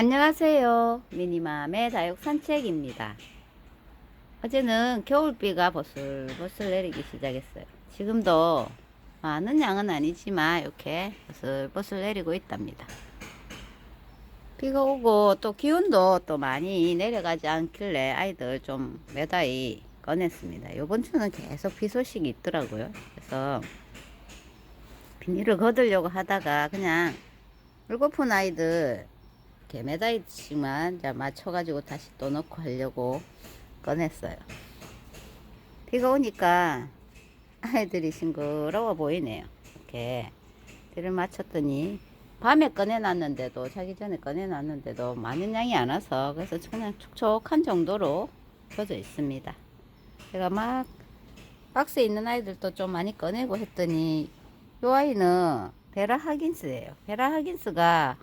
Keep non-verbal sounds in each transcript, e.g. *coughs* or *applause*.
안녕하세요. 미니맘의 다육 산책입니다. 어제는 겨울비가 버슬버슬 내리기 시작했어요. 지금도 많은 양은 아니지만 이렇게 버슬버슬 내리고 있답니다. 비가 오고 또 기온도 또 많이 내려가지 않길래 아이들 좀 매다이 꺼냈습니다. 이번 주는 계속 비 소식이 있더라고요. 그래서 비닐을 걷으려고 하다가 그냥 물고픈 아이들 이렇게 있지만 이제 맞춰가지고 다시 또 넣고 하려고 꺼냈어요. 비가 오니까 아이들이 싱그러워 보이네요. 이렇게 비를 맞췄더니 밤에 꺼내놨는데도 자기 전에 꺼내놨는데도 많은 양이 안 와서 그래서 그냥 촉촉한 정도로 젖어 있습니다. 제가 막 박스에 있는 아이들도 좀 많이 꺼내고 했더니 요 아이는 베라 하긴스예요. 베라 하긴스가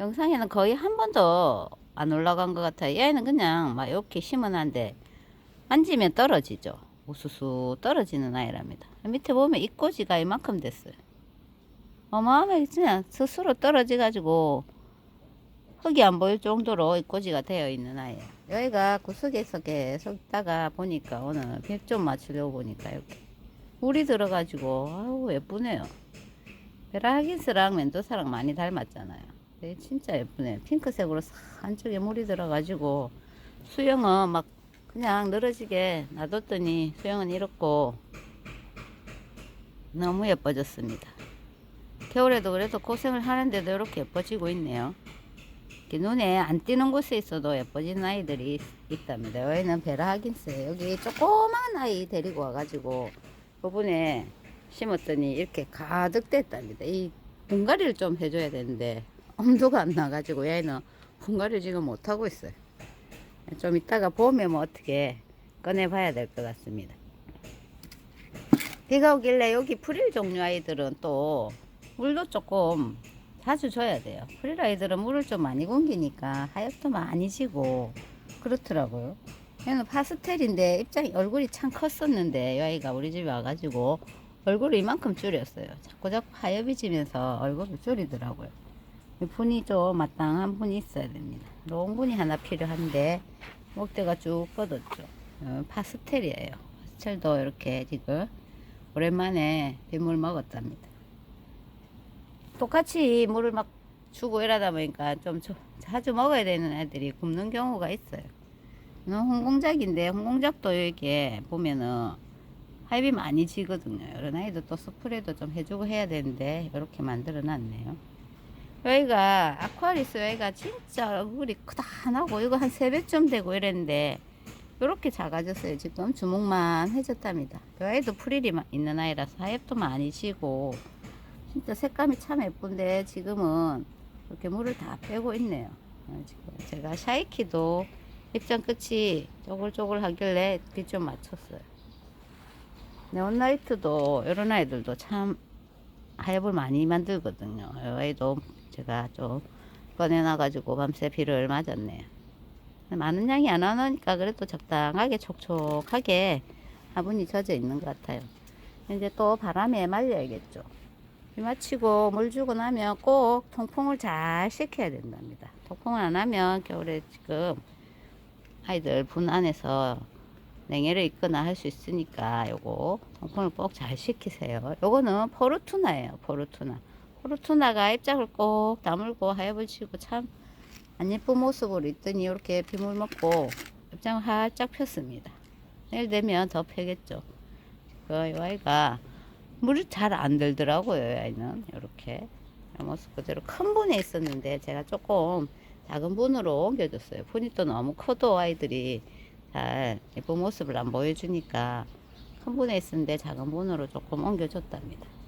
영상에는 거의 한 번도 안 올라간 것 같아요. 얘는 그냥 막 이렇게 심은한데 만지면 떨어지죠. 우수수 떨어지는 아이랍니다. 밑에 보면 입꼬지가 이만큼 됐어요. 어마어마하게 그냥 스스로 떨어져 가지고 흙이 안 보일 정도로 입꼬지가 되어 있는 아이예요. 여기가 구석에서 계속 있다가 보니까 오늘 백좀 맞추려고 보니까 이렇게 물이 들어가지고 아우 예쁘네요. 베라하긴스랑 멘도사랑 많이 닮았잖아요. 네, 진짜 예쁘네. 핑크색으로 싹 안쪽에 물이 들어가지고 수영은 막 그냥 늘어지게 놔뒀더니 수영은 이렇고 너무 예뻐졌습니다. 겨울에도 그래도 고생을 하는데도 이렇게 예뻐지고 있네요. 눈에 안 띄는 곳에 있어도 예뻐지는 아이들이 있- 있답니다. 여기는 베라 하긴스 여기 조그만 아이 데리고 와가지고 부분에 심었더니 이렇게 가득 됐답니다. 이 분갈이를 좀 해줘야 되는데 엄두가 안 나가지고 얘는 분갈이 지금 못하고 있어요. 좀 이따가 봄에 뭐 어떻게 꺼내봐야 될 것 같습니다. 비가 오길래 여기 프릴 종류 아이들은 또 물도 조금 자주 줘야 돼요. 프릴 아이들은 물을 좀 많이 굶기니까 하엽도 많이 지고 그렇더라고요. 얘는 파스텔인데 입장이 얼굴이 참 컸었는데 이 아이가 우리 집에 와가지고 얼굴을 이만큼 줄였어요. 자꾸 자꾸 하엽이 지면서 얼굴을 줄이더라고요. 이 분이 좀 마땅한 분이 있어야 됩니다. 롱분이 하나 필요한데 목대가 쭉 뻗었죠. 어, 파스텔이에요. 파스텔도 이렇게 지금 오랜만에 빗물 먹었답니다. 똑같이 물을 막 주고 이러다 보니까 좀 저- 자주 먹어야 되는 애들이 굶는 경우가 있어요. 이건 홍공작인데 홍공작도 이렇게 보면은 하입이 많이 지거든요. 이런 아이도 또 스프레이도 좀 해주고 해야 되는데 이렇게 만들어 놨네요. 여기가 아쿠아리스 여기가 진짜 얼굴이 크다하고 이거 한세 배쯤 되고 이랬는데 이렇게 작아졌어요. 지금 주먹만 해졌답니다. 이 아이도 프릴이 마- 있는 아이라서 하엽도 많이 지고 진짜 색감이 참 예쁜데 지금은 이렇게 물을 다 빼고 있네요. 어, 지금 제가 샤이키도 입장 끝이 쪼글쪼글 하길래 이렇게 좀 맞췄어요. 네온라이트도 이런 아이들도 참 하엽을 많이 만들거든요. 이 아이도 제가 좀 꺼내놔가지고 밤새 비를 맞았네요. 많은 양이 안 와놓으니까 그래도 적당하게 촉촉하게 화분이 젖어 있는 것 같아요. 이제 또 바람에 말려야겠죠. 비 마치고 물 주고 나면 꼭 통풍을 잘 시켜야 된답니다. 통풍을 안 하면 겨울에 지금 아이들 분 안에서 냉해를 입거나 할 수 있으니까 요거 통풍을 꼭 잘 시키세요. 요거는 포르투나예요. 포르투나. 포르투나가 입장을 꼭 다물고 치고 참 안 예쁜 모습으로 있더니 이렇게 비물 먹고 입장을 활짝 폈습니다. 내일 되면 더 펴겠죠. 그 아이가 물이 잘 안 들더라고요. 이 아이는 이렇게 모습 그대로 큰 분에 있었는데 제가 조금 작은 분으로 옮겨줬어요. 분이 또 너무 커도 아이들이 잘 예쁜 모습을 안 보여주니까 큰 분에 있었는데 작은 분으로 조금 옮겨줬답니다.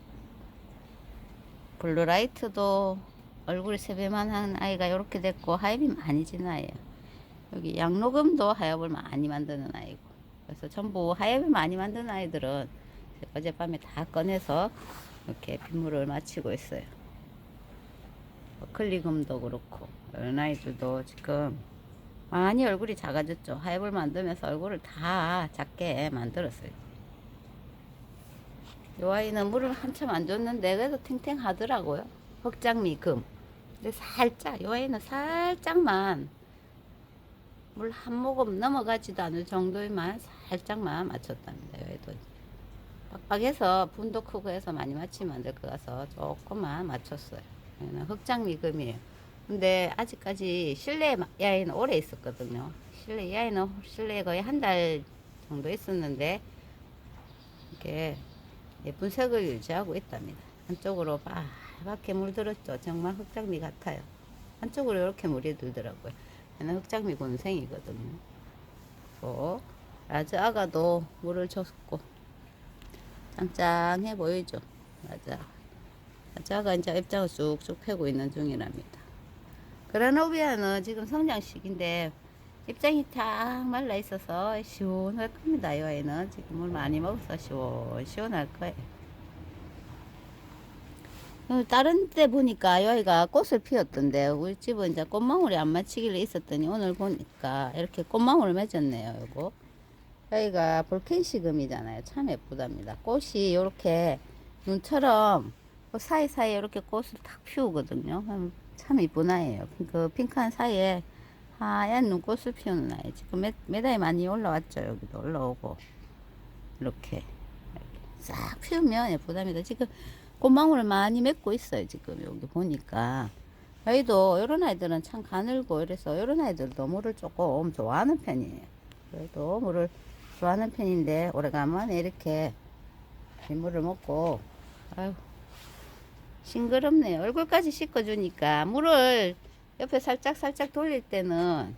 블루라이트도 얼굴이 세배만한 아이가 이렇게 됐고 하엽이 많이 진 아이예요. 여기 양로금도 하엽을 많이 만드는 아이고 그래서 전부 하엽을 많이 만드는 아이들은 어젯밤에 다 꺼내서 이렇게 빗물을 마치고 있어요. 클리금도 그렇고 이런 아이들도 지금 많이 얼굴이 작아졌죠. 하엽을 만들면서 얼굴을 다 작게 만들었어요. 이 아이는 물을 한참 안 줬는데 그래도 탱탱하더라고요. 흑장미 금. 근데 살짝 요 아이는 살짝만 물 한 모금 넘어가지도 않을 정도에만 살짝만 맞췄답니다. 여기도 빡빡해서 분도 크고 해서 많이 맞히면 안 될 것 같아서 조금만 맞췄어요. 여기는 흑장미 금이에요. 근데 아직까지 실내 야이는 오래 있었거든요. 실내 야이는 실내에 거의 한 달 정도 있었는데 이렇게 예쁜 색을 유지하고 있답니다. 한쪽으로 빨갛게 물들었죠. 정말 흑장미 같아요. 한쪽으로 이렇게 물이 들더라고요. 얘는 흑장미 곤생이거든요. 또 라즈 아가도 물을 줬고 짱짱해 보이죠. 라즈 아가 이제 입장을 쑥쑥 펴고 있는 중이랍니다. 그라노비아는 지금 성장 시기인데 입장이 탁 말라 있어서 시원할 겁니다. 이 아이는 지금 물 많이 먹어서 시원 시원할 거예요. 어, 다른 때 보니까 이 아이가 꽃을 피웠던데 우리 집은 이제 꽃망울이 안 맞히길래 있었더니 오늘 보니까 이렇게 꽃망울을 맺었네요. 요거 여기가 볼켄시금이잖아요. 참 예쁘답니다. 꽃이 이렇게 눈처럼 그 사이사이에 이렇게 꽃을 탁 피우거든요. 음, 참 이쁜 아이예요. 그 핑크한 사이에 하얀 눈꽃을 피우는 아이. 지금 매, 매달이 많이 올라왔죠. 여기도 올라오고 이렇게, 싹 피우면 예쁘답니다. 지금 꽃망울을 많이 맺고 있어요. 지금 여기 보니까. 여기도 이런 아이들은 참 가늘고 이래서 이런 아이들도 물을 조금 좋아하는 편이에요. 그래도 물을 좋아하는 편인데 오래간만에 이렇게 민물을 먹고 아유 싱그럽네요. 얼굴까지 씻어주니까 물을 옆에 살짝 살짝 돌릴 때는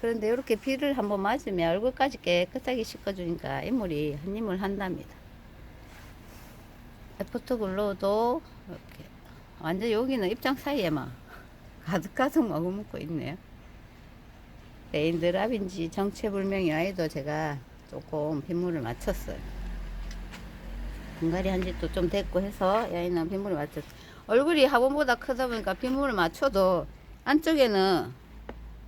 그런데 이렇게 비를 한번 맞으면 얼굴까지 깨끗하게 씻어주니까 인물이 한 입을 한답니다. 애프터 글로우도 이렇게 완전 여기는 입장 사이에만 *laughs* 가득가득 머금고 있네요. 레인드랍인지 정체불명의 아이도 제가 조금 빗물을 맞췄어요. 분갈이 한 지도 좀 됐고 해서 야이는 빗물을 맞췄어요. 얼굴이 화분보다 크다 보니까 빗물을 맞춰도 안쪽에는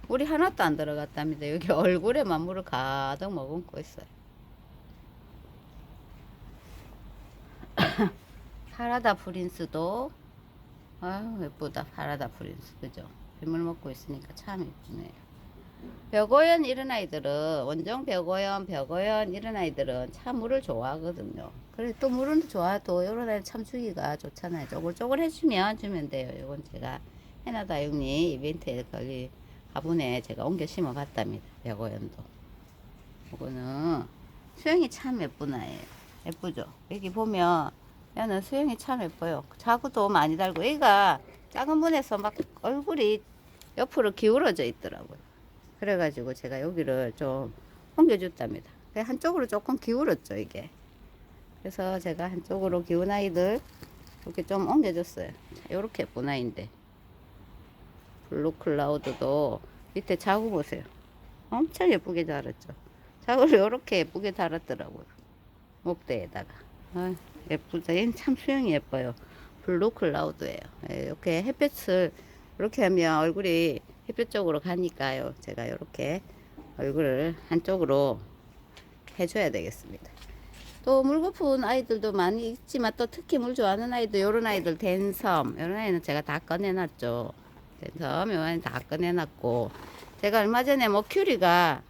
물이 하나도 안 들어갔답니다. 여기 *laughs* 얼굴에만 물을 가득 머금고 있어요. *coughs* 파라다 프린스도 아유 예쁘다 파라다 프린스 그죠? 빗물 먹고 있으니까 참 예쁘네요. 벽오연 이런 아이들은 원정 벽오연 벽오연 이런 아이들은 참 물을 좋아하거든요. 그래 또 물은 좋아도 이런 아이 참 주기가 좋잖아요. 쪼글쪼글 해주면 주면 돼요. 이건 제가 해나다육리 이벤트에 거기 화분에 제가 옮겨 심어 봤답니다. 벽오연도. 이거는 수영이 참 예쁜 아이예요. 예쁘죠? 여기 보면 얘는 수영이 참 예뻐요. 자구도 많이 달고 얘가 작은 분에서 막 얼굴이 옆으로 기울어져 있더라고요. 그래가지고 제가 여기를 좀 옮겨줬답니다. 한쪽으로 조금 기울었죠, 이게. 그래서 제가 한쪽으로 기운 아이들 이렇게 좀 옮겨줬어요. 이렇게 예쁜 아이인데. 블루 클라우드도 밑에 자구 보세요. 엄청 예쁘게 달았죠. 자구를 이렇게 예쁘게 달았더라고요. 목대에다가. 아, 예쁘다. 얘는 참 수영이 예뻐요. 블루 클라우드예요. 예, 이렇게 햇볕을 이렇게 하면 얼굴이 햇볕 쪽으로 가니까요. 제가 이렇게 얼굴을 한쪽으로 해줘야 되겠습니다. 또 물고픈 아이들도 많이 있지만 또 특히 물 좋아하는 아이도 요런 아이들 댄섬 요런 아이는 제가 다 꺼내놨죠. 댄섬 요 아이는 다 꺼내놨고 제가 얼마 전에 머큐리가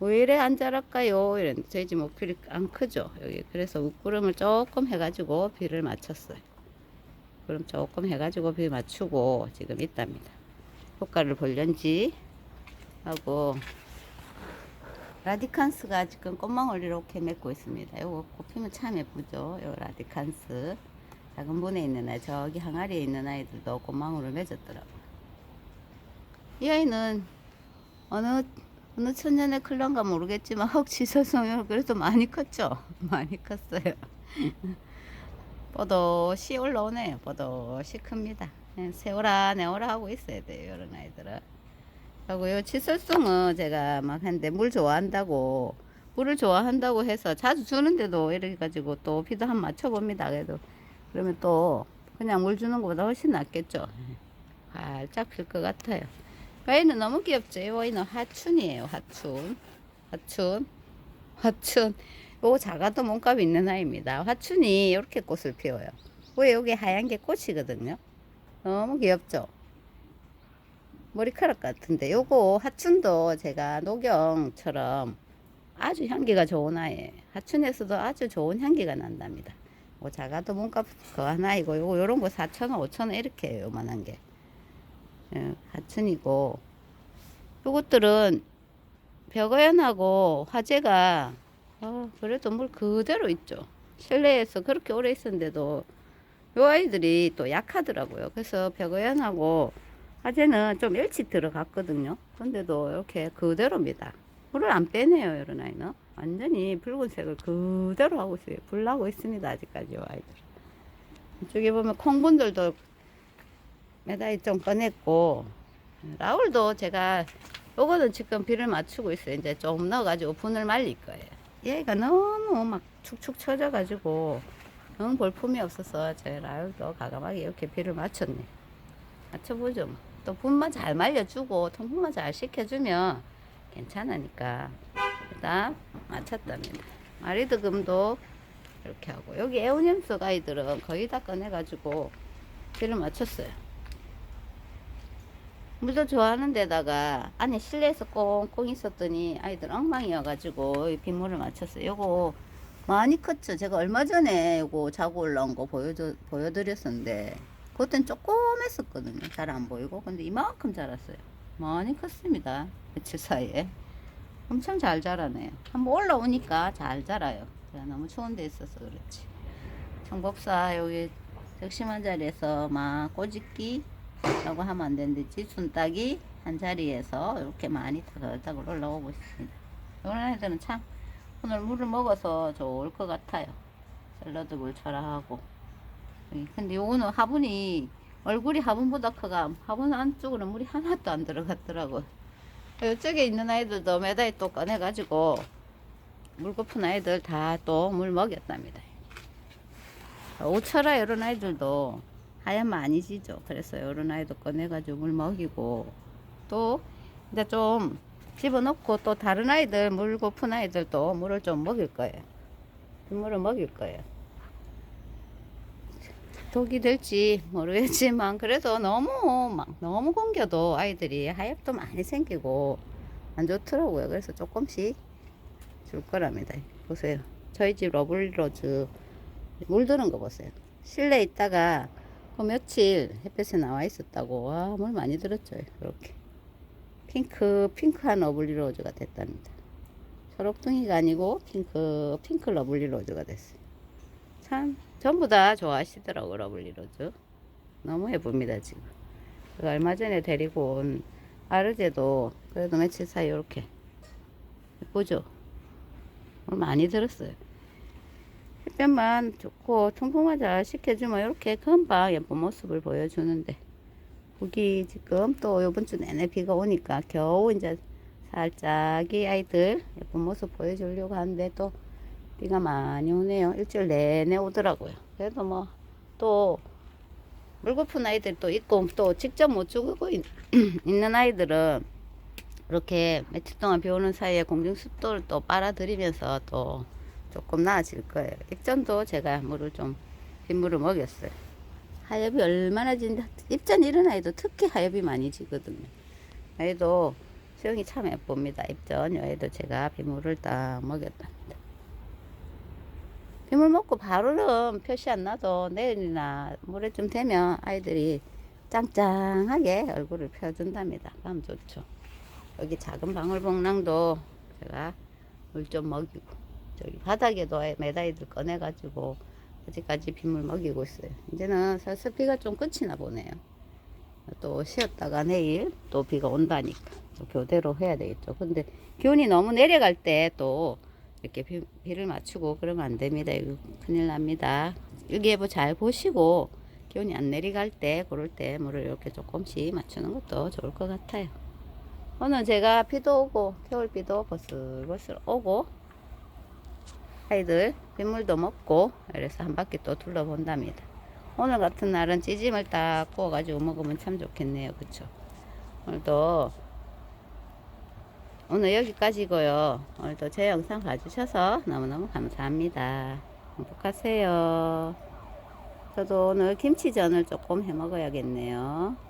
왜 이래 안 자랄까요? 이런 저희 집 목표리 안 크죠. 여기 그래서 웃구름을 조금 해가지고 비를 맞췄어요. 그럼 조금 해가지고 비 맞추고 지금 있답니다. 효과를 볼련지 하고 라디칸스가 지금 꽃망울 이렇게 맺고 있습니다. 요거 꽃 피면 참 예쁘죠. 요 라디칸스 작은 분에 있는 아이 저기 항아리에 있는 아이들도 꽃망울을 맺었더라고요. 이 아이는 어느 어느 천년의 클런가 모르겠지만 혹시 서성요 그래도 많이 컸죠. *laughs* 많이 컸어요. *laughs* 뻗어시 올라오네요. 뻗어시 큽니다. 예, 세오라 내오라 하고 있어야 돼요. 이런 아이들은. 하고 요 칫솔송은 제가 막 했는데 물 좋아한다고 물을 좋아한다고 해서 자주 주는데도 이렇게 가지고 또 비도 한 맞춰봅니다. 그래도 그러면 또 그냥 물 주는 것보다 훨씬 낫겠죠. 활짝 필 것 같아요. 와인은 너무 귀엽죠. 이 와인은 하춘이에요. 하춘. 하춘. 하춘. 요거 작아도 몸값 있는 아이입니다. 화춘이 이렇게 꽃을 피워요. 왜 여기 하얀 게 꽃이거든요. 너무 귀엽죠. 머리카락 같은데 요거 하춘도 제가 녹용처럼 아주 향기가 좋은 아이예요. 하춘에서도 아주 좋은 향기가 난답니다. 뭐 작아도 몸값 그 하나이고 요거 요런 거 4,000원, 5,000원 이렇게 해요. 요만한 게. 예, 하춘이고 요것들은 벽어연하고 화재가 어, 그래도 물 그대로 있죠. 실내에서 그렇게 오래 있었는데도 요 아이들이 또 약하더라고요. 그래서 벽어연하고 화재는 좀 일찍 들어갔거든요. 근데도 이렇게 그대로입니다. 물을 안 빼네요, 이런 아이는. 완전히 붉은색을 그대로 하고 있어요. 불나고 있습니다, 아직까지 요 아이들. 이쪽에 보면 콩분들도 매다이 좀 꺼냈고, 라울도 제가 요거는 지금 비를 맞추고 있어요. 이제 좀 넣어가지고 분을 말릴 거예요. 얘가 너무 막 축축 처져가지고 너무 볼품이 없어서 제 라울도 가감하게 이렇게 비를 맞췄네. 맞춰보죠. 뭐. 또 분만 잘 말려주고 통풍만 잘 시켜주면 괜찮으니까 일단 맞췄답니다. 마리드금도 이렇게 하고 여기 애운염석 아이들은 거의 다 꺼내가지고 비를 맞췄어요. 물도 좋아하는 데다가 안에 실내에서 꽁꽁 있었더니 아이들 엉망이어가지고 이 빗물을 맞췄어요. 요거 많이 컸죠. 제가 얼마 전에 요거 자고 올라온 거 보여드, 보여드렸었는데 그땐 조그맸었거든요. 잘 안 보이고 근데 이만큼 자랐어요. 많이 컸습니다. 며칠 사이에 엄청 잘 자라네요. 한번 올라오니까 잘 자라요. 제가 너무 추운 데 있어서 그렇지. 청법사 여기 적심한 자리에서 막 꼬집기 라고 하면 안 되는데 지순딱이 한 자리에서 이렇게 많이 타글타글 올라오고 있습니다. 이런 애들은 참 오늘 물을 먹어서 좋을 것 같아요. 샐러드 물처럼 하고. 예, 근데 요거는 화분이 얼굴이 화분보다 커가 화분 안쪽으로 물이 하나도 안 들어갔더라고. 이쪽에 있는 아이들도 매달에 또 꺼내가지고 물 고픈 아이들 다 또 물 먹였답니다. 오철아 이런 아이들도 하얀 많이 지죠. 그래서 이런 아이도 꺼내가지고 물 먹이고 또 이제 좀 집어넣고 또 다른 아이들 물 고픈 아이들도 물을 좀 먹일 거예요. 물을 먹일 거예요. 독이 될지 모르겠지만 그래도 너무 막 너무 공겨도 아이들이 하엽도 많이 생기고 안 좋더라고요. 그래서 조금씩 줄 거랍니다. 보세요. 저희 집 러블리로즈 물드는 거 보세요. 실내에 있다가 그 며칠 햇볕에 나와 있었다고 와 물 많이 들었죠. 이렇게 핑크 핑크한 러블리 로즈가 됐답니다. 초록둥이가 아니고 핑크 핑크 러블리 로즈가 됐어요. 참 전부 다 좋아하시더라고 러블리 로즈. 너무 예쁩니다 지금. 얼마 전에 데리고 온 아르제도 그래도 며칠 사이 이렇게 예쁘죠. 물 많이 들었어요. 햇볕만 좋고 통풍만 잘 시켜주면 이렇게 금방 예쁜 모습을 보여주는데 거기 지금 또 요번 주 내내 비가 오니까 겨우 이제 살짝 이 아이들 예쁜 모습 보여주려고 하는데 또 비가 많이 오네요. 일주일 내내 오더라고요. 그래도 뭐 또 물고픈 아이들 또 있고 또 직접 못 있, *clears throat* 있는 아이들은 이렇게 며칠 동안 비 오는 사이에 공중 습도를 또 빨아들이면서 또 조금 나아질 거예요. 입전도 제가 물을 좀 빗물을 먹였어요. 하엽이 얼마나 진데 입전 이런 아이도 특히 하엽이 많이 지거든요. 아이도 수영이 참 예쁩니다. 입전 여애도 제가 빗물을 딱 먹였답니다. 빗물 먹고 바로는 표시 안 나도 내일이나 모레 좀 되면 아이들이 짱짱하게 얼굴을 펴준답니다. 그럼 좋죠. 여기 작은 방울봉랑도 제가 물 좀 먹이고 저기 바닥에도 매다이들 꺼내가지고 아직까지 빗물 먹이고 있어요. 이제는 슬슬 비가 좀 끝이나 보네요. 또 쉬었다가 내일 또 비가 온다니까 또 교대로 해야 되겠죠. 근데 기온이 너무 내려갈 때 또 이렇게 비, 비를 맞추고 그러면 안 됩니다. 이거 큰일 납니다. 일기예보 잘 보시고 기온이 안 내려갈 때 그럴 때 물을 이렇게 조금씩 맞추는 것도 좋을 것 같아요. 오늘 제가 비도 오고 겨울비도 버슬버슬 오고 아이들 빗물도 먹고 그래서 한 바퀴 또 둘러본답니다. 오늘 같은 날은 찌짐을 딱 구워가지고 먹으면 참 좋겠네요. 그쵸? 오늘도 오늘 여기까지고요. 오늘도 제 영상 봐주셔서 너무너무 감사합니다. 행복하세요. 저도 오늘 김치전을 조금 해 먹어야겠네요.